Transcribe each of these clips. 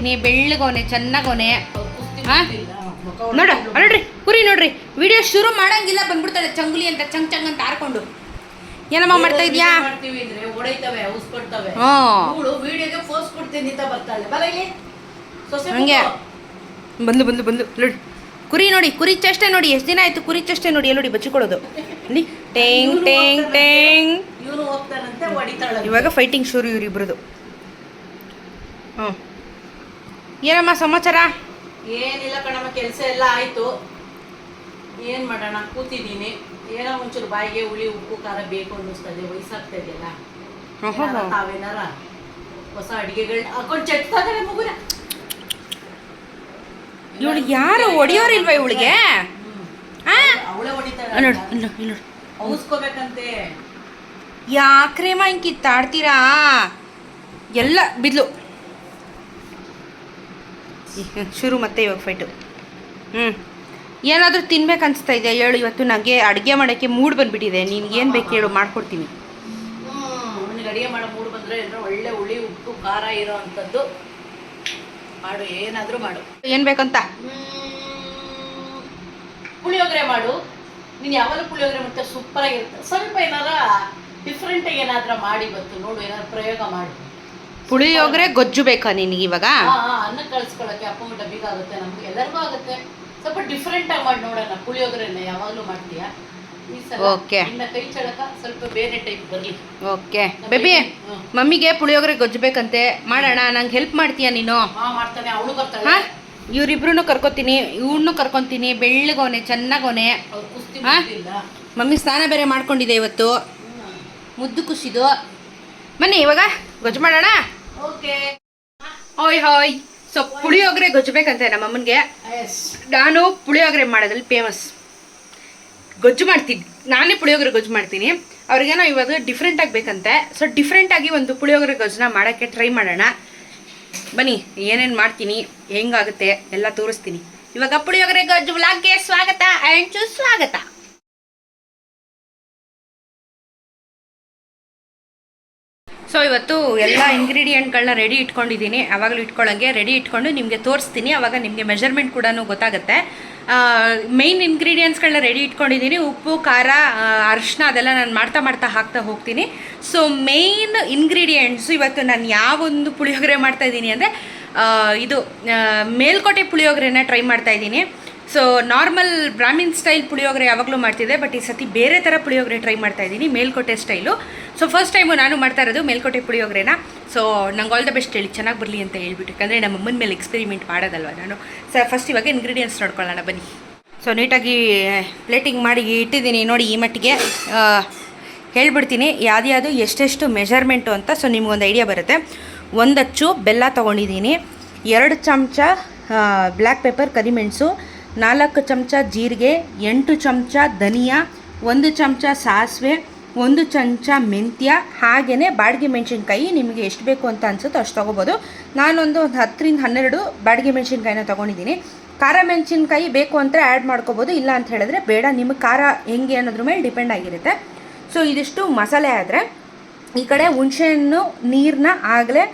ಕರ್ಕೊಂತೀನಿ ಬೆಳ್ಳಗೋನೆ ಚೆನ್ನಾಗೋನೆ ಹಾ? ನೋಡ. ನೋಡ್ರಿ ಕುರಿ ನೋಡ್ರಿ. ವಿಡಿಯೋ ಶುರು ಮಾಡಂಗಿಲ್ಲ ಬಂದ್ಬಿಡ್ತಾಳೆ ಚಂಗುಲಿ ಅಂತ ಚಂಗ್ ಚಂಗ್ ಅಂತ ಆರ್ಕೊಂಡು. ಏನಮ್ಮ ಮಾಡ್ತಾ ಇದ್ಯಾ? ಹಂಗೆ. ಬಂದು ಬಂದು ಬಂದು ನೋಡಿ ಕುರಿ ನೋಡಿ ಕುರಿ ಚಷ್ಟೆ ನೋಡಿ. ಎಷ್ಟು ದಿನ ಆಯ್ತು ಕುರಿ ಚಷ್ಟೆ ನೋಡಿ? ಎಲ್ಲೋಡಿ ನೋಡಿ ಬಚ್ಚಿಕೊಳ್ಳೋದು. ಟೇಂಗ್ ಟೇಂಗ್ ಟೇಂಗ್. ಇವಾಗ ಫೈಟಿಂಗ್ ಶುರು ಇವ್ರಿಬ್ರದ್ದು ಹ್ಞೂ. ಏನಮ್ಮ ಸಮಾಚಾರ? ಏನಿಲ್ಲ ಕಣಮ್ಮ ಕೆಲಸ ಎಲ್ಲ ಆಯ್ತು. ಏನ್ ಮಾಡೋಣ ಕೂತಿದ್ದೀನಿ. ಏನೋ ಒಂಚೂರು ಬಾಯಿಗೆ ಹುಳಿ ಉಪ್ಪು ಖಾರ ಬೇಕು ಅನ್ನಿಸ್ತದೆ ವಯಸ್ಸಾಗ್ತಾ ಇದೆಯಲ್ಲ? ತಾವೇನಾರ ಹೊಸ ಅಡಿಗೆಗಳನ್ನ ಹಾಕೊಂಡು ಚಟ್ತಾರೆ ಮಗುನ. ಇವಳು ಯಾರು? ಹೊಡಿಯೋರಿಲ್ವಾ ಇವಳಿಗೆ? ಅವಳೇ ನೋಡು ಔಸ್ಕೋಬೇಕಂತೆ. ಯಾಕ್ರೇಮ ಹಿಂಗೆ ಕಿತ್ತಾಡ್ತೀರಾ? ಎಲ್ಲ ಬಿದ್ಲು. ಶುರು ಮತ್ತೆ ಇವಾಗ ಫೈಟು ಹ್ಞೂ ಏನಾದರೂ ತಿನ್ಬೇಕು ಅನಿಸ್ತಾ ಇದೆಯಾ? ಹೇಳು ಇವತ್ತು ನನಗೆ ಅಡುಗೆ ಮಾಡೋಕ್ಕೆ ಮೂಡ್ ಬಂದುಬಿಟ್ಟಿದೆ. ನಿನ್ಗೆ ಏನು ಬೇಕು ಹೇಳು ಮಾಡ್ಕೊಡ್ತೀನಿ. ಅಡುಗೆ ಮಾಡೋ ಮೂಡ್ ಬಂದರೆ ಏನಾರ ಒಳ್ಳೆ ಹುಳಿ ಉಪ್ಪು ಖಾರ ಇರೋ ಅಂಥದ್ದು. ಮಾಡು ಏನಾದರೂ ಮಾಡು. ಏನು ಬೇಕಂತ? ಪುಳಿಯೋಗರೆ ಮಾಡು. ನೀನು ಯಾವಾಗಲೂ ಪುಳಿಯೋಗರೆ ಮತ್ತೆ ಸೂಪರಾಗಿರುತ್ತೆ. ಸ್ವಲ್ಪ ಏನಾರ ಡಿಫ್ರೆಂಟಾಗಿ ಏನಾದ್ರ ಮಾಡಿ ಬಂತು. ನೋಡು ಏನಾದ್ರು ಪ್ರಯೋಗ ಮಾಡು. ಪುಳಿಯೋಗರೆ ಗೊಜ್ಜು ಬೇಕಾ ನಿನಗೆ ಇವಾಗ? ಅನ್ನ ಕಳ್ಸ್ಕೊಳಕ್ಕೆ ಅಪ್ಪ ಡಬ್ಬಿಗೆ ಆಗುತ್ತೆ ನಮ್ಗೆ ಎಲ್ಲರಿಗೂ ಆಗುತ್ತೆ. ಸ್ವಲ್ಪ ಡಿಫ್ರೆಂಟ್ ಆಗಿ ಮಾಡಿ ನೋಡೋಣ ಪುಳಿಯೋಗರೆನ ಯಾವಾಗಲೂ ಮಾಡ್ತೀಯಾ? ಓಕೆ. ಕೈ ಚಳಕ ಸ್ವಲ್ಪ ಬೇರೆ ಟೈಪ್ ಬರ್ಲಿ. ಓಕೆ. ಬೇಬಿ ಮಮ್ಮಿಗೆ ಪುಳಿಯೋಗರೆ ಗೊಜ್ಜು ಬೇಕಂತೆ ಮಾಡೋಣ. ನಂಗೆ ಹೆಲ್ಪ್ ಮಾಡ್ತೀಯಾ ನೀನು? ಹಾ ಇವ್ರಿಬ್ರು ಕರ್ಕೊತೀನಿ ಇವ್ನು ಕರ್ಕೊತೀನಿ ಬೆಳ್ಳಗೋನೆ ಚೆನ್ನಾಗೋನೆ ಅವ್ರು ಕುಸ್ತಿ ಹಾ? ಮಮ್ಮಿ ಸ್ನಾನ ಬೇರೆ ಮಾಡ್ಕೊಂಡಿದೆ ಇವತ್ತು. ಮುದ್ದು ಖುಷಿದು ಬನ್ನಿ ಇವಾಗ ಗೊಜ್ಜು ಮಾಡೋಣ? ಓಯ್ ಹಾಯ್ ಸೊ ಪುಳಿಯೋಗರೆ ಗೊಜ್ಜಬೇಕಂತೆ ನಮ್ಮಮ್ಮನಿಗೆ ನಮ್ಮ ಅಮ್ಮನಿಗೆ. ಎಸ್ ನಾನು ಪುಳಿಯೋಗರೆ ಮಾಡೋದ್ರಲ್ಲಿ ಫೇಮಸ್ ಗೊಜ್ಜು ಮಾಡ್ತೀನಿ. ನಾನೇ ಪುಳಿಯೋಗರೆ ಗೊಜ್ಜು ಮಾಡ್ತೀನಿ. ಅವ್ರಿಗೇನೋ ಇವಾಗ ಡಿಫ್ರೆಂಟ್ ಆಗಬೇಕಂತೆ ಸೊ ಡಿಫ್ರೆಂಟಾಗಿ ಒಂದು ಪುಳಿಯೋಗರೆ ಗೊಜ್ಜನ್ನ ಮಾಡೋಕ್ಕೆ ಟ್ರೈ ಮಾಡೋಣ. ಬನ್ನಿ ಏನೇನು ಮಾಡ್ತೀನಿ ಹೆಂಗಾಗುತ್ತೆ ಎಲ್ಲ ತೋರಿಸ್ತೀನಿ. ಇವಾಗ ಪುಳಿಯೋಗರೆ ಗೊಜ್ಜು ವ್ಲಾಗ್ಗೆ ಸ್ವಾಗತ. ಆ್ಯಂಡ್ ಸ್ವಾಗತ. ಸೊ ಇವತ್ತು ಎಲ್ಲ ಇಂಗ್ರೀಡಿಯೆಂಟ್ಗಳನ್ನ ರೆಡಿ ಇಟ್ಕೊಂಡಿದ್ದೀನಿ. ಆವಾಗಲೂ ಇಟ್ಕೊಳ್ಳೋಂಗೆ ರೆಡಿ ಇಟ್ಕೊಂಡು ನಿಮಗೆ ತೋರಿಸ್ತೀನಿ. ಆವಾಗ ನಿಮಗೆ ಮೆಜರ್ಮೆಂಟ್ ಕೂಡ ಗೊತ್ತಾಗುತ್ತೆ. ಮೇಯ್ನ್ ಇಂಗ್ರೀಡಿಯೆಂಟ್ಸ್ಗಳನ್ನ ರೆಡಿ ಇಟ್ಕೊಂಡಿದ್ದೀನಿ. ಉಪ್ಪು, ಖಾರ ಅರಿಶಿನ ಅದೆಲ್ಲ ನಾನು ಮಾಡ್ತಾ ಮಾಡ್ತಾ ಹಾಕ್ತಾ ಹೋಗ್ತೀನಿ. ಸೊ ಮೇಯ್ನ್ ಇಂಗ್ರೀಡಿಯೆಂಟ್ಸು ಇವತ್ತು ನಾನು ಯಾವೊಂದು ಪುಳಿಯೋಗರೆ ಮಾಡ್ತಾಯಿದ್ದೀನಿ ಅಂದರೆ ಇದು ಮೇಲ್ಕೋಟೆ ಪುಳಿಯೋಗರೆನ ಟ್ರೈ ಮಾಡ್ತಾ ಇದ್ದೀನಿ. So normal Brahmin style puliyogare ಯಾವಾಗಲೂ ಮಾಡ್ತಿದ್ದೆ ಬಟ್ ಈ ಸತಿ ಬೇರೆ ಥರ ಪುಳಿಯೋಗರೆ ಟ್ರೈ ಮಾಡ್ತಾ ಇದ್ದೀನಿ, Melkote style so first time ನಾನು ಮಾಡ್ತಾ ಇರೋದು ಮೇಲ್ಕೋಟೆ ಪುಳಿಯೋಗರೆನ. ಸೊ ನಂಗೆ ಆಲ್ ದ ಬೆಸ್ಟ್ ಹೇಳಿ, ಚೆನ್ನಾಗಿ ಬರಲಿ ಅಂತ ಹೇಳ್ಬಿಟ್ಟು. ಯಾಕಂದರೆ ನಮ್ಮ ಅಮ್ಮನ ಮೇಲೆ ಎಕ್ಸ್ಪೆರಿಮೆಂಟ್ ಮಾಡೋದಲ್ವ ನಾನು. ಸೊ ಫಸ್ಟ್ ಇವಾಗ ಇಂಗ್ರೀಡಿಯೆಂಟ್ಸ್ ನೋಡ್ಕೊಳ್ಳೋಣ, ಬನ್ನಿ. ಸೊ ನೀಟಾಗಿ ಪ್ಲೇಟಿಂಗ್ ಮಾಡಿ ಇಟ್ಟಿದ್ದೀನಿ, ನೋಡಿ ಈ ಮಟ್ಟಿಗೆ. ಹೇಳ್ಬಿಡ್ತೀನಿ ಯಾವ್ದು ಎಷ್ಟೆಷ್ಟು ಮೆಷರ್ಮೆಂಟು ಅಂತ. ಸೊ ನಿಮಗೊಂದು ಐಡಿಯಾ ಬರುತ್ತೆ. ಒಂದಚ್ಚು ಬೆಲ್ಲ ತೊಗೊಂಡಿದ್ದೀನಿ. ಎರಡು ಚಮಚ ಬ್ಲ್ಯಾಕ್ ಪೆಪ್ಪರ್ ಕರಿಮೆಣಸು. ನಾಲ್ಕು ಚಮಚ ಜೀರಿಗೆ, ಎಂಟು ಚಮಚ ಧನಿಯಾ, ಒಂದು ಚಮಚ ಸಾಸಿವೆ, ಒಂದು ಚಮಚ ಮೆಂತ್ಯ ಹಾಗೆಯೇ ಬಾಡಿಗೆ ಮೆಣಸಿನ್ಕಾಯಿ. ನಿಮಗೆ ಎಷ್ಟು ಬೇಕು ಅಂತ ಅನ್ಸುತ್ತೋ ಅಷ್ಟು ತೊಗೋಬೋದು. ನಾನೊಂದು ಒಂದು ಹತ್ತರಿಂದ ಹನ್ನೆರಡು ಬಾಡಿಗೆ ಮೆಣಸಿನ್ಕಾಯಿನ ತೊಗೊಂಡಿದ್ದೀನಿ. ಖಾರ ಮೆಣಸಿನ್ಕಾಯಿ ಬೇಕು ಅಂತ ಆ್ಯಡ್ ಮಾಡ್ಕೋಬೋದು. ಇಲ್ಲ ಅಂತ ಹೇಳಿದ್ರೆ ಬೇಡ. ನಿಮಗೆ ಖಾರ ಹೆಂಗೆ ಅನ್ನೋದ್ರ ಮೇಲೆ ಡಿಪೆಂಡ್ ಆಗಿರುತ್ತೆ. ಸೊ ಇದಿಷ್ಟು ಮಸಾಲೆ ಆದರೆ ಈ ಕಡೆ ಹುಣಸೆಹಣ್ಣು ನೀರನ್ನ ಆಗಲೇ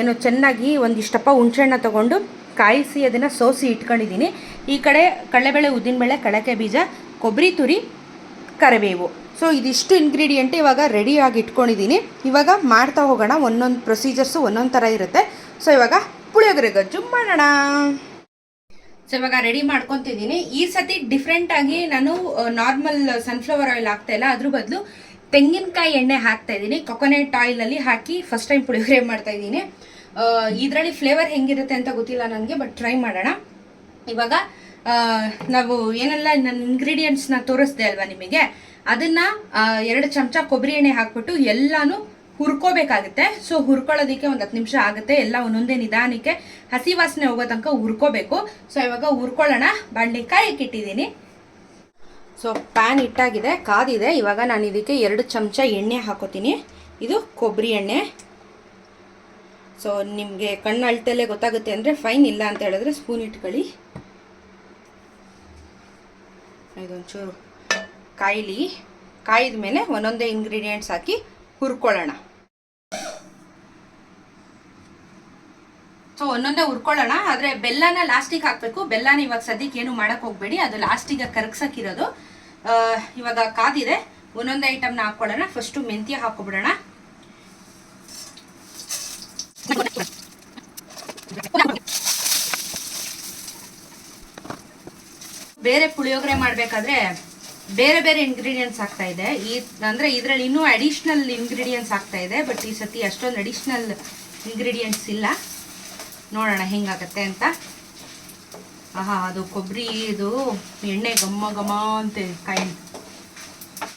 ಏನು ಚೆನ್ನಾಗಿ ಒಂದಿಷ್ಟಪ್ಪ ಹುಣಸೆಹಣ್ಣ ತೊಗೊಂಡು ಕಾಯಿಸಿ ಅದನ್ನು ಸೋಸಿ ಇಟ್ಕೊಂಡಿದ್ದೀನಿ. ಈ ಕಡೆ ಕಡಲೆಬೇಳೆ, ಉದ್ದಿನಬೇಳೆ ಕಡಕೆ ಬೀಜ, ಕೊಬ್ಬರಿ ತುರಿ, ಕರಿಬೇವು. ಸೊ ಇದಿಷ್ಟು ಇಂಗ್ರೀಡಿಯೆಂಟ್ ಇವಾಗ ರೆಡಿಯಾಗಿ ಇಟ್ಕೊಂಡಿದ್ದೀನಿ. ಇವಾಗ ಮಾಡ್ತಾ ಹೋಗೋಣ. ಒಂದೊಂದು ಪ್ರೊಸೀಜರ್ಸು ಒಂದೊಂದು ಥರ ಇರುತ್ತೆ. ಸೊ ಇವಾಗ ಪುಳಿಯೋಗರೆ ಗಜ್ಜು ಮಾಡೋಣ. ಸೊ ಇವಾಗ ರೆಡಿ ಮಾಡ್ಕೊತಿದ್ದೀನಿ. ಈ ಸತಿ ಡಿಫ್ರೆಂಟ್ ಆಗಿ ನಾನು ನಾರ್ಮಲ್ ಸನ್ಫ್ಲವರ್ ಆಯಿಲ್ ಹಾಕ್ತಾ ಇಲ್ಲ. ಅದ್ರ ಬದಲು ತೆಂಗಿನಕಾಯಿ ಎಣ್ಣೆ ಹಾಕ್ತಾ ಇದ್ದೀನಿ. ಕೊಕೊನೆಟ್ ಆಯಿಲಲ್ಲಿ ಹಾಕಿ ಫಸ್ಟ್ ಟೈಮ್ ಪುಳಿಯೋಗರೆ ಮಾಡ್ತಾ ಇದ್ದೀನಿ. ಇದರಲ್ಲಿ ಫ್ಲೇವರ್ ಹೆಂಗಿರುತ್ತೆ ಅಂತ ಗೊತ್ತಿಲ್ಲ ನನಗೆ ಬಟ್ ಟ್ರೈ ಮಾಡೋಣ. ಇವಾಗ ನಾವು ಏನೆಲ್ಲ ನನ್ನ ಇಂಗ್ರೀಡಿಯೆಂಟ್ಸ್ನ ತೋರಿಸ್ದೆ ಅಲ್ವಾ ನಿಮಗೆ, ಅದನ್ನ ಎರಡು ಚಮಚ ಕೊಬ್ಬರಿ ಎಣ್ಣೆ ಹಾಕ್ಬಿಟ್ಟು ಎಲ್ಲಾನು ಹುರ್ಕೋಬೇಕಾಗುತ್ತೆ. ಸೊ ಹುರ್ಕೊಳ್ಳೋದಕ್ಕೆ ಒಂದು ಹತ್ತು ನಿಮಿಷ ಆಗುತ್ತೆ. ಎಲ್ಲ ಒಂದೊಂದೇ ನಿಧಾನಕ್ಕೆ ಹಸಿ ವಾಸನೆ ಹೋಗೋ ತನಕ ಹುರ್ಕೋಬೇಕು. ಸೊ ಇವಾಗ ಹುರ್ಕೊಳ್ಳೋಣ. ಬಾಣಲಿ ಕಾಯಕ್ಕೆ ಇಟ್ಟಿದ್ದೀನಿ ಸೊ ಪ್ಯಾನ್ ಇಟ್ಟಾಗಿದೆ ಕಾದಿದೆ. ಇವಾಗ ನಾನು ಇದಕ್ಕೆ ಎರಡು ಚಮಚ ಎಣ್ಣೆ ಹಾಕೋತೀನಿ. ಇದು ಕೊಬ್ಬರಿ ಎಣ್ಣೆ. ಸೊ ನಿಮಗೆ ಕಣ್ಣು ಅಳ್ತಲ್ಲೇ ಗೊತ್ತಾಗುತ್ತೆ ಅಂದರೆ ಫೈನ್ ಇಲ್ಲ ಅಂತ ಹೇಳಿದ್ರೆ ಸ್ಪೂನ್ ಇಟ್ಕೊಳ್ಳಿ. ಇದೊಂಚೂರು ಕಾಯಿಲಿ. ಕಾಯಿದ ಮೇಲೆ ಒಂದೊಂದೇ ಇಂಗ್ರೀಡಿಯೆಂಟ್ಸ್ ಹಾಕಿ ಹುರ್ಕೊಳ್ಳೋಣ. ಸೊ ಒಂದೊಂದೇ ಹುರ್ಕೊಳ್ಳೋಣ. ಆದರೆ ಬೆಲ್ಲನ ಲಾಸ್ಟಿಗೆ ಹಾಕಬೇಕು. ಬೆಲ್ಲನ ಇವಾಗ ಸದ್ಯಕ್ಕೆ ಏನು ಮಾಡೋಕ್ಕೆ ಹೋಗಬೇಡಿ. ಅದು ಲಾಸ್ಟಿಗೆ ಕರಗ್ಸಕ್ಕಿರೋದು ಇವಾಗ ಕಾದಿದೆ. ಒಂದೊಂದೇ ಐಟಮ್ನ ಹಾಕ್ಕೊಳ್ಳೋಣ ಫಸ್ಟು ಮೆಂತ್ಯ ಹಾಕೊಬಿಡೋಣ. ಬೇರೆ ಪುಳಿಯೋಗರೆ ಮಾಡಬೇಕಾದ್ರೆ ಬೇರೆ ಬೇರೆ ಇಂಗ್ರೀಡಿಯೆಂಟ್ಸ್ ಆಗ್ತಾ ಇದೆ. ಈ ಅಂದರೆ ಇದರಲ್ಲಿ ಇನ್ನೂ ಅಡಿಷ್ನಲ್ ಇಂಗ್ರೀಡಿಯೆಂಟ್ಸ್ ಆಗ್ತಾ ಇದೆ ಬಟ್ ಈ ಸತಿ ಅಷ್ಟೊಂದು ಅಡಿಷ್ನಲ್ ಇಂಗ್ರೀಡಿಯೆಂಟ್ಸ್ ಇಲ್ಲ. ನೋಡೋಣ ಹೆಂಗಾಗತ್ತೆ ಅಂತ. ಆಹಾ, ಅದು ಕೊಬ್ಬರಿ ಇದು ಎಣ್ಣೆ ಘಮ ಘಮ ಅಂತ ಕಾಯಿ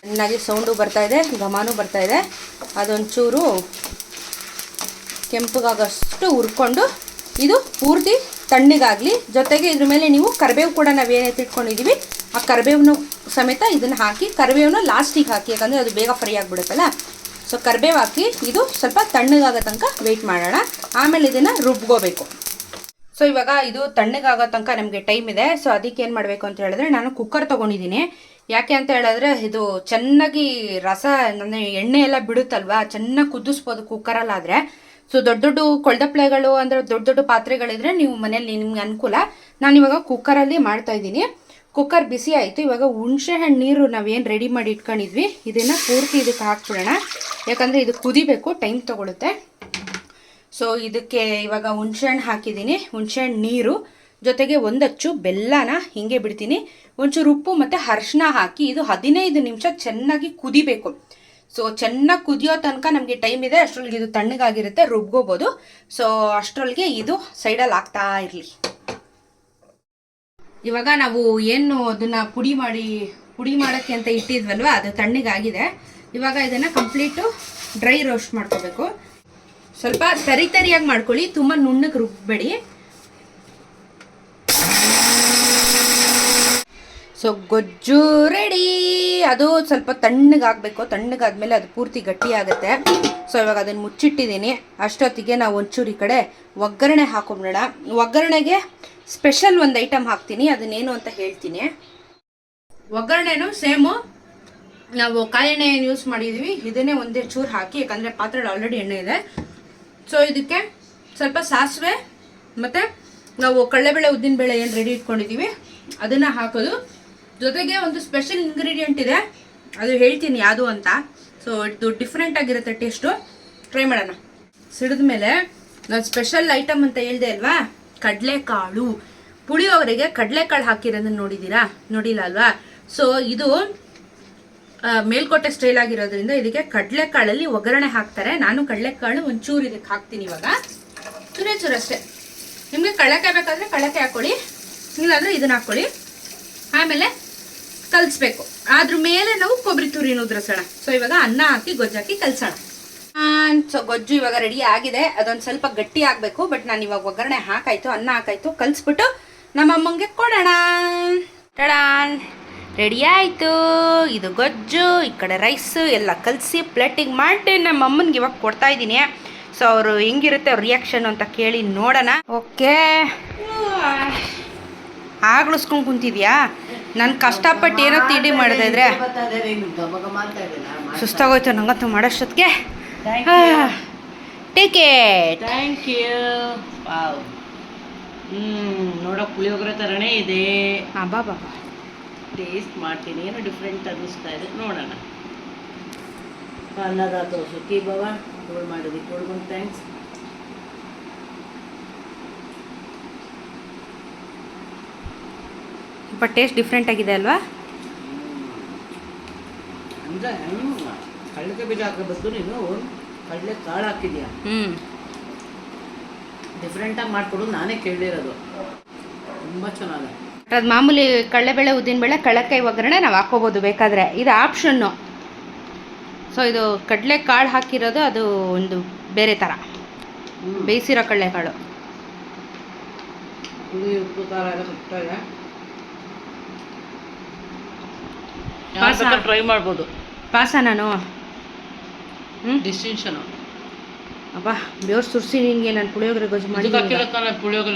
ಚೆನ್ನಾಗಿ ಸೌಂಡು ಬರ್ತಾ ಇದೆ, ಘಮಾನು ಬರ್ತಾ ಇದೆ. ಅದೊಂಚೂರು ಕೆಂಪಗಾಗಷ್ಟು ಹುರ್ಕೊಂಡು ಇದು ಪೂರ್ತಿ ತಣ್ಣಗಾಗಲಿ. ಜೊತೆಗೆ ಇದ್ರ ಮೇಲೆ ನೀವು ಕರಿಬೇವು ಕೂಡ ನಾವೇನೈತೆ ಇಟ್ಕೊಂಡಿದ್ದೀವಿ ಆ ಕರಿಬೇವನ ಸಮೇತ ಇದನ್ನು ಹಾಕಿ, ಕರಿಬೇವನ್ನ ಲಾಸ್ಟಿಗೆ ಹಾಕಿ, ಯಾಕಂದರೆ ಅದು ಬೇಗ ಫ್ರೈ ಆಗಿಬಿಡುತ್ತಲ್ಲ. ಸೊ ಕರಿಬೇವು ಹಾಕಿ, ಇದು ಸ್ವಲ್ಪ ತಣ್ಣಗಾಗೋ ತನಕ ವೆಯ್ಟ್ ಮಾಡೋಣ. ಆಮೇಲೆ ಇದನ್ನು ರುಬ್ಕೋಬೇಕು. ಸೊ ಇವಾಗ ಇದು ತಣ್ಣಗಾಗೋ ತನಕ ನಮಗೆ ಟೈಮ್ ಇದೆ. ಸೊ ಅದಕ್ಕೆ ಏನು ಮಾಡಬೇಕು ಅಂತ ಹೇಳಿದ್ರೆ ನಾನು ಕುಕ್ಕರ್ ತೊಗೊಂಡಿದ್ದೀನಿ. ಯಾಕೆ ಅಂತ ಹೇಳಿದ್ರೆ ಇದು ಚೆನ್ನಾಗಿ ರಸ ನನ್ನ ಎಣ್ಣೆ ಎಲ್ಲ ಬಿಡುತ್ತಲ್ವಾ, ಚೆನ್ನಾಗಿ ಕುದಿಸ್ಬೋದು ಕುಕ್ಕರಲ್ಲಾದರೆ ಸೊ ದೊಡ್ಡ ದೊಡ್ಡ ಕೊಳ್ದಪ್ಲೆಗಳು ಅಂದರೆ ದೊಡ್ಡ ದೊಡ್ಡ ಪಾತ್ರೆಗಳಿದ್ರೆ ನೀವು ಮನೇಲಿ ನಿಮ್ಗೆ ಅನುಕೂಲ. ನಾನು ಇವಾಗ ಕುಕ್ಕರಲ್ಲಿ ಮಾಡ್ತಾ ಇದ್ದೀನಿ. ಕುಕ್ಕರ್ ಬಿಸಿ ಆಯಿತು. ಇವಾಗ ಹುಣಸೆ ಹಣ್ಣು ನೀರು ನಾವೇನು ರೆಡಿ ಮಾಡಿ ಇಟ್ಕೊಂಡಿದ್ವಿ. ಇದನ್ನು ಪೂರ್ತಿ ಇದಕ್ಕೆ ಹಾಕ್ಬಿಡೋಣ. ಯಾಕಂದರೆ ಇದು ಕುದಿಬೇಕು ಟೈಮ್ ತೊಗೊಳುತ್ತೆ. ಸೊ ಇದಕ್ಕೆ ಇವಾಗ ಹುಣಸೆಹಣ್ಣು ಹಾಕಿದ್ದೀನಿ. ಹುಣಸೆಹಣ್ಣು ನೀರು. ಜೊತೆಗೆ ಒಂದಚ್ಚು ಬೆಲ್ಲನ ಹಿಂಗೆ ಬಿಡ್ತೀನಿ. ಒಂಚೂರು ಉಪ್ಪು ಮತ್ತು ಅರ್ಶಿನ ಹಾಕಿ ಇದು ಹದಿನೈದು ನಿಮಿಷ ಚೆನ್ನಾಗಿ ಕುದಿಬೇಕು. ಸೊ ಚೆನ್ನಾಗಿ ಕುದಿಯೋ ತನಕ ನಮಗೆ ಟೈಮ್ ಇದೆ. ಅಷ್ಟರೊಳಗೆ ಇದು ತಣ್ಣಗಾಗಿರುತ್ತೆ, ರುಬ್ಕೋಬೋದು. ಸೊ ಅಷ್ಟರೊಳಗೆ ಇದು ಸೈಡಲ್ಲಿ ಆಗ್ತಾ ಇರಲಿ. ಇವಾಗ ನಾವು ಏನು ಅದನ್ನು ಪುಡಿ ಮಾಡಿ, ಪುಡಿ ಮಾಡೋಕ್ಕೆ ಅಂತ ಇಟ್ಟಿದ್ವಲ್ವ, ಅದು ತಣ್ಣಗಾಗಿದೆ. ಇವಾಗ ಇದನ್ನು ಕಂಪ್ಲೀಟು ಡ್ರೈ ರೋಸ್ಟ್ ಮಾಡ್ಕೋಬೇಕು. ಸ್ವಲ್ಪ ತರಿ ತರಿಯಾಗಿ ಮಾಡ್ಕೊಳ್ಳಿ, ತುಂಬ ನುಣ್ಣಗೆ ರುಬ್ಬೇಡಿ. ಸೊ ಗೊಜ್ಜು ರೆಡಿ ಅದು ಸ್ವಲ್ಪ ತಣ್ಣಗಾಗಬೇಕು. ತಣ್ಣಗಾದ್ಮೇಲೆ ಅದು ಪೂರ್ತಿ ಗಟ್ಟಿ ಆಗುತ್ತೆ ಸೊ ಇವಾಗ ಅದನ್ನು ಮುಚ್ಚಿಟ್ಟಿದ್ದೀನಿ. ಅಷ್ಟೊತ್ತಿಗೆ ನಾವು ಒಂಚೂರು ಈ ಕಡೆ ಒಗ್ಗರಣೆ ಹಾಕೊಂಬಿಡೋಣ. ಒಗ್ಗರಣೆಗೆ ಸ್ಪೆಷಲ್ ಒಂದು ಐಟಮ್ ಹಾಕ್ತೀನಿ. ಅದನ್ನೇನು ಅಂತ ಹೇಳ್ತೀನಿ. ಒಗ್ಗರಣೆನು ಸೇಮು. ನಾವು ಕಾಯಿ ಎಣ್ಣೆ ಏನು ಯೂಸ್ ಮಾಡಿದ್ದೀವಿ ಇದನ್ನೇ ಒಂದೇ ಚೂರು ಹಾಕಿ, ಯಾಕಂದರೆ ಪಾತ್ರೆಯಲ್ಲಿ ಆಲ್ರೆಡಿ ಎಣ್ಣೆ ಇದೆ. ಸೊ ಇದಕ್ಕೆ ಸ್ವಲ್ಪ ಸಾಸಿವೆ ಮತ್ತು ನಾವು ಕಡಲೆಬೇಳೆ ಉದ್ದಿನಬೇಳೆ ಏನು ರೆಡಿ ಇಟ್ಕೊಂಡಿದ್ದೀವಿ ಅದನ್ನು ಹಾಕೋದು. ಜೊತೆಗೆ ಒಂದು ಸ್ಪೆಷಲ್ ಇಂಗ್ರೀಡಿಯೆಂಟ್ ಇದೆ. ಅದು ಹೇಳ್ತೀನಿ ಯಾವುದು ಅಂತ. ಸೊ ಇದು ಡಿಫ್ರೆಂಟ್ ಆಗಿರುತ್ತೆ ಟೇಸ್ಟು ಟ್ರೈ ಮಾಡೋಣ. ಸಿಡಿದ ಮೇಲೆ ನಾನು ಸ್ಪೆಷಲ್ ಐಟಮ್ ಅಂತ ಹೇಳಿದೆ ಅಲ್ವಾ? ಕಡಲೆಕಾಳು. ಪುಳಿಯೋಗರೆಗೆ ಕಡಲೆಕಾಳು ಹಾಕಿರೋದನ್ನು ನೋಡಿದ್ದೀರಾ? ನೋಡಿಲ್ಲ ಅಲ್ವಾ? ಸೊ ಇದು ಮೇಲ್ಕೋಟೆ ಸ್ಟೈಲ್ ಆಗಿರೋದ್ರಿಂದ ಇದಕ್ಕೆ ಕಡಲೆಕಾಳಲ್ಲಿ ಒಗ್ಗರಣೆ ಹಾಕ್ತಾರೆ. ನಾನು ಕಡಲೆಕಾಳು ಒಂಚೂರು ಇದಕ್ಕೆ ಹಾಕ್ತೀನಿ ಇವಾಗ. ಚೂರೇ ಚೂರು ಅಷ್ಟೇ. ನಿಮಗೆ ಕಡಲೆಕಾಯಿ ಬೇಕಾದರೆ ಕಡಲೆಕಾಯಿ ಹಾಕ್ಕೊಳ್ಳಿ ಇಲ್ಲಾಂದರೆ ಇದನ್ನ ಹಾಕ್ಕೊಳ್ಳಿ ಆಮೇಲೆ ಕಲಿಸ್ಬೇಕು. ಅದ್ರ ಮೇಲೆ ನಾವು ಕೊಬ್ಬರಿ ತುರಿನ ಉದ್ರಸೋಣ ಸೊ ಇವಾಗ ಅನ್ನ ಹಾಕಿ ಗೊಜ್ಜಾಕಿ ಕಲ್ಸೋಣ. ಸೊ ಗೊಜ್ಜು ಇವಾಗ ರೆಡಿ ಆಗಿದೆ. ಅದೊಂದು ಸ್ವಲ್ಪ ಗಟ್ಟಿ ಆಗಬೇಕು ಬಟ್ ನಾನು ಇವಾಗ ಒಗ್ಗರಣೆ ಹಾಕಾಯ್ತು ಅನ್ನ ಹಾಕಾಯ್ತು ಕಲಿಸ್ಬಿಟ್ಟು ನಮ್ಮ ಅಮ್ಮಂಗೆ ಕೊಡೋಣ. ಟಡಾನ್ ರೆಡಿ ಆಯಿತು. ಇದು ಗೊಜ್ಜು ಈ ಕಡೆ ರೈಸು ಎಲ್ಲ ಕಲಸಿ ಪ್ಲೇಟಿಂಗ್ ಮಾಡಿ ನಮ್ಮ ಅಮ್ಮನಿಗೆ ಇವಾಗ ಕೊಡ್ತಾ ಇದ್ದೀನಿ. ಸೊ ಅವರು ಹೆಂಗಿರುತ್ತೆ ಅವ್ರ ರಿಯಾಕ್ಷನ್ ಅಂತ ಕೇಳಿ ನೋಡೋಣ. ಓಕೆ ಆಗ್ಲಿಸ್ಕೊಂಡು ಕುಂತಿದ್ಯಾ? ನಾನು ಕಷ್ಟಪಟ್ಟು ಏನೋ ತಿಂಡಿ ಮಾಡಿದೆ ಇದ್ರೆ ಸುಸ್ತಾಗೋಯ್ತು ನಂಗಂತೂ ಮಾಡೋಷ್ಟೊತ್ತಿಗೆ. ಟಿಕೆಟ್ ಥ್ಯಾಂಕ್ ಯು ಹ್ಞೂ ಹ್ಮ್ ನೋಡೋ ಪುಳಿಯೋಗರೆ ಥರನೇ ಇದೆ. ಅಬ್ಬಾ ಬಾಬಾ ಟೇಸ್ಟ್ ಮಾಡ್ತೀನಿ. ಏನೋ ಡಿಫ್ರೆಂಟ್ ಅನ್ನಿಸ್ತಾ ಇದೆ. ನೋಡೋಣ. ಅನ್ನದಾತ ಸುಖಿ ಬಾಬಾ ಗೋಲ್ ಮಾಡೋದಕ್ಕೆ ಕೊಡ್ಕೊಂಡು ಥ್ಯಾಂಕ್ಸ್ ಸ್ವಲ್ಪ ಟೇಸ್ಟ್ ಡಿಫ್ರೆಂಟ್ ಆಗಿದೆ ಅಲ್ವಾ? ಅಂದರೆ ಕಡಲೆ ಬೀಜ ಹಾಕಬೇಕು ನೀನು ಕಡಲೆ ಕಾಳು ಹಾಕಿದ್ಯಾ? ಹ್ಞೂ ಡಿಫ್ರೆಂಟಾಗಿ ಮಾಡಿಕೊಡು ನಾನೇ ಕೇಳಿರೋದು. ತುಂಬ ಚೆನ್ನಾಗಿದೆ. ಅದು ಮಾಮೂಲಿ ಕಡಲೆಬೇಳೆ ಉದ್ದಿನಬೇಳೆ ಕಳಕಾಯಿ ಒಗ್ಗರಣೆ ನಾವು ಹಾಕೋಬಹುದು ಬೇಕಾದರೆ. ಇದು ಆಪ್ಷನ್ನು ಸೊ ಇದು ಕಡಲೆ ಕಾಳು ಹಾಕಿರೋದು ಅದು ಒಂದು ಬೇರೆ ಥರ ಬೇಯಿಸಿರೋ ಕಡಲೆಕಾಳು. ಉಪ್ಪು ಖಾರ ಎಲ್ಲ ಸಿಗ್ತಾಯಿದೆ ಪಾಸ. ಟ್ರೈ ಮಾಡ್ಬೋದು. ಪಾಸ ನಾನು. ಹ್ಞೂ ಡಿಸ್ಟಿಂಕ್ಷನ್ ಅಪ್ಪ ಬೇವ್ರು ಸುರಿಸಿ ನಿನಗೆ ನಾನು ಪುಳಿಯೋಗರೆ ಗೊಜ್ಜು ಮಾಡಿ ಪುಳಿಯೋಗರೆ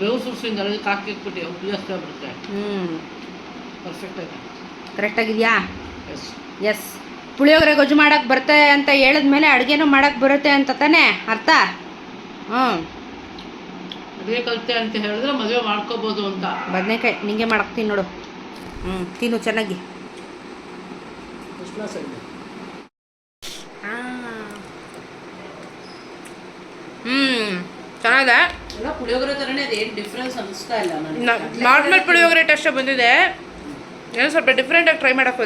ಬೇವು ಸುರಿಸಿಂದ ಅದಕ್ಕೆ ಹಾಕಿ ಇಟ್ಬಿಟ್ಟು ಉಪ್ಪು ಜಾಸ್ತಿ ಆಗ್ಬಿಡುತ್ತೆ. ಹ್ಞೂ ಪರ್ಫೆಕ್ಟ್ ಆಗಿ. ಕರೆಕ್ಟಾಗಿದೆಯಾ ಎಸ್ ಎಸ್ ಪುಳಿಯೋಗರೆ ಗೊಜ್ಜು ಮಾಡಕ್ಕೆ ಬರುತ್ತೆ ಅಂತ ಹೇಳಿದ್ಮೇಲೆ ಅಡುಗೆನೂ ಮಾಡಕ್ ಬರುತ್ತೆ ಅಂತ ತಾನೇ ಅರ್ಥ? ಹ್ಞೂ ಮದುವೆ ಕಲಿತೆ ಅಂತ ಹೇಳಿದ್ರೆ ಮದುವೆ ಮಾಡ್ಕೋಬೋದು ಅಂತ. ಬದನೆಕಾಯಿ ನಿಂಗೆ ಮಾಡಾಕ್ತೀನಿ ನೋಡು. ಹ್ಞೂ ತಿನ್ನು ಚೆನ್ನಾಗಿ. ಹ್ಞೂ ಚೆನ್ನಾಗಿದೆ. ಪುಳಿಯೋಗರೆ ಥರನೇ ಡಿಫ್ರೆನ್ಸ್ ಅನಿಸ್ತಾ ಇಲ್ಲ ನಾರ್ಮಲ್ ಪುಳಿಯೋಗರೆ ಟೆಸ್ಟ್ ಬಂದಿದೆ. ಏನೋ ಸ್ವಲ್ಪ ಡಿಫ್ರೆಂಟಾಗಿ ಟ್ರೈ ಮಾಡಕ್ಕೆ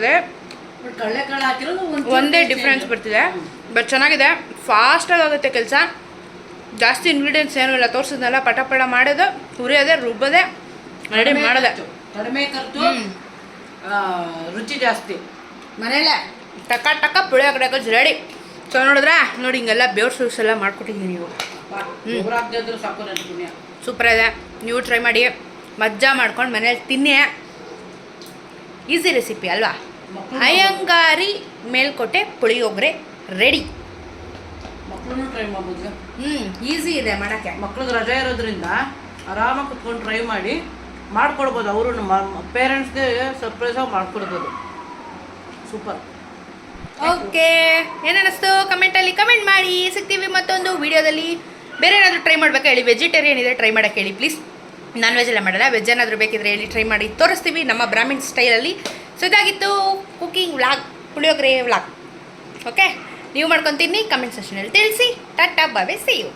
ಹಾಕಿರೋದು ಒಂದೇ ಡಿಫ್ರೆನ್ಸ್ ಬರ್ತಿದೆ. ಬಟ್ ಚೆನ್ನಾಗಿದೆ. ಫಾಸ್ಟಾಗಿ ಆಗುತ್ತೆ ಕೆಲಸ. ಜಾಸ್ತಿ ಇಂಗ್ರೀಡಿಯೆಂಟ್ಸ್ ಏನೂ ಇಲ್ಲ. ತೋರಿಸಿದ್ನಲ್ಲ ಪಟ ಪಟ ಮಾಡೋದು. ಹುರಿಯೋದೆ ರುಬ್ಬೋದೆ ರೆಡಿ ಮಾಡೋದೆ. ಕಡಿಮೆ ಖರ್ಚು. ರುಚಿ ಜಾಸ್ತಿ. ಮನೆಯಲ್ಲೇ ಟಕ ಟಕ ಪುಳಿಯೋಗರೆ ರೆಡಿ ಸೊ ನೋಡಿದ್ರೆ? ನೋಡಿ ಹಿಂಗೆಲ್ಲ ಬೇವ್ರ ಸೂಸ್ ಎಲ್ಲ ಮಾಡ್ಕೊಟ್ಟಿದ್ದೀನಿ ನೀವು. ಹ್ಞೂ ಸೂಪರ್ ಇದೆ. ನೀವು ಟ್ರೈ ಮಾಡಿ. ಮಜ್ಜಾ ಮಾಡ್ಕೊಂಡು ಮನೇಲಿ ತಿನ್ನಿ ಈಸಿ ರೆಸಿಪಿ ಅಲ್ವಾ? ಅಯ್ಯಂಗಾರಿ ಮೇಲ್ಕೋಟೆ ಪುಳಿಯೋಗರೆ ರೆಡಿ ಮಕ್ಕಳು ಟ್ರೈ ಮಾಡ್ಬೋದು ಹ್ಞೂ ಈಸಿ ಇದೆ ಮಾಡೋಕ್ಕೆ. ಮಕ್ಳಿಗೆ ರಜೆ ಇರೋದ್ರಿಂದ ಆರಾಮಾಗಿ ಕುತ್ಕೊಂಡು ಟ್ರೈ ಮಾಡಿ. ಮಾಡ್ಕೊಡ್ಬೋದು ಅವರು ನಮ್ಮ ಪೇರೆಂಟ್ಸ್ಗೆ ಸರ್ಪ್ರೈಸಾಗಿ ಮಾಡ್ಕೊಡ್ಬೋದು. ಸೂಪರ್ ಓಕೆ ಏನನ್ನಿಸ್ತು ಕಮೆಂಟಲ್ಲಿ ಕಮೆಂಟ್ ಮಾಡಿ. ಸಿಗ್ತೀವಿ ಮತ್ತೊಂದು ವಿಡಿಯೋದಲ್ಲಿ. ಬೇರೆ ಏನಾದರೂ ಟ್ರೈ ಮಾಡ್ಬೇಕಾ ಹೇಳಿ? ವೆಜಿಟೇರಿಯನ್ ಇದೆ ಟ್ರೈ ಮಾಡೋಕ್ಕೆ ಹೇಳಿ ಪ್ಲೀಸ್ ನಾನ್ ವೆಜ್ ಎಲ್ಲ ಮಾಡಲ್ಲ. ವೆಜ್ ಏನಾದರೂ ಬೇಕಿದ್ರೆ ಹೇಳಿ ಟ್ರೈ ಮಾಡಿ. ತೋರಿಸ್ತೀವಿ ನಮ್ಮ ಬ್ರಾಹ್ಮಿಣ್ ಸ್ಟೈಲಲ್ಲಿ ಸೊ ಇದಾಗಿತ್ತು cooking vlog puliyogare vlog okay ನೀವು ಮಾಡ್ಕೊತೀನಿ ಕಮೆಂಟ್ ಸೆಕ್ಷನಲ್ಲಿ ತಿಳಿಸಿ. Tata C you